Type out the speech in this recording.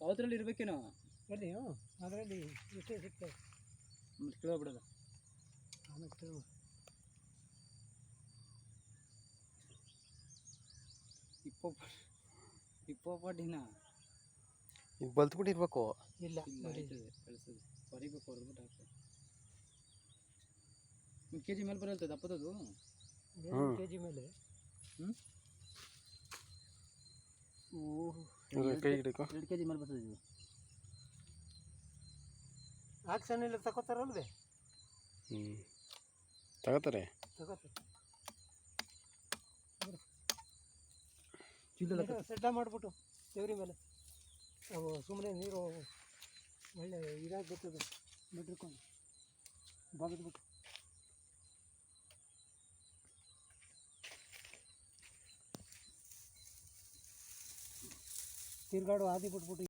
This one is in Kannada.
ಅವತ್ತರಲ್ಲಿ ಇರ್ಬೇಕೇನೋ? ಬರ್ರಿ ಅದರಲ್ಲಿ ಇಷ್ಟೇ ಸಿಗ್ತದೆ ಆಮೇಲೆ ಕೇಳಬಿಡೋದು ಆಮೇಲೆ ಕೇಳು. ಇಪ್ಪ ಇಪ್ಪಪ್ಪಟ್ಟಿನ ಈಗ ಬಲ್ತ್ಬಿಟ್ಟಿರ್ಬೇಕು. ಇಲ್ಲ ಕಳಿಸೋದು. ಹೊರಿಬೇಕು ಹೊರದ್ಬಿಟ್ಟು ಹಾಕ್ತಾರೆ ಒಂದು ಕೆ ಜಿ ಮೇಲೆ ಬರಲ್ತದೆ ದಪ್ಪದದು ಹ್ಮ್. ಕೆ ಜಿ ಮೇಲೆ. ಹ್ಞೂ ಇದು ಕೈ ಹಿಡಿಕೊ. ಎರಡು ಕೆ ಜಿ ಮೇಲೆ ಬರ್ತದೆ ಇದು. ಆಕ್ಷನ್ ತಗೋತಾರಲ್ವೇ ಹ್ಞೂ ತಗೋತಾರೆ ಸೆಡ್ಡ ಮಾಡಿಬಿಟ್ಟು ದೇವ್ರಿ ಮೇಲೆ. ಅವು ಸುಮ್ಮನೆ ನೀರು ಒಳ್ಳೆ ಇದಾಗಿ ಬರ್ತದೆ. ಬಿಟ್ಟಿರ್ಕೊಂಡು ಬಗ್ದ್ಬಿಟ್ಟು. ತಿರ್ಗಾಡು ಹಾದಿ ಬಿಟ್ಬಿಟ್ಟು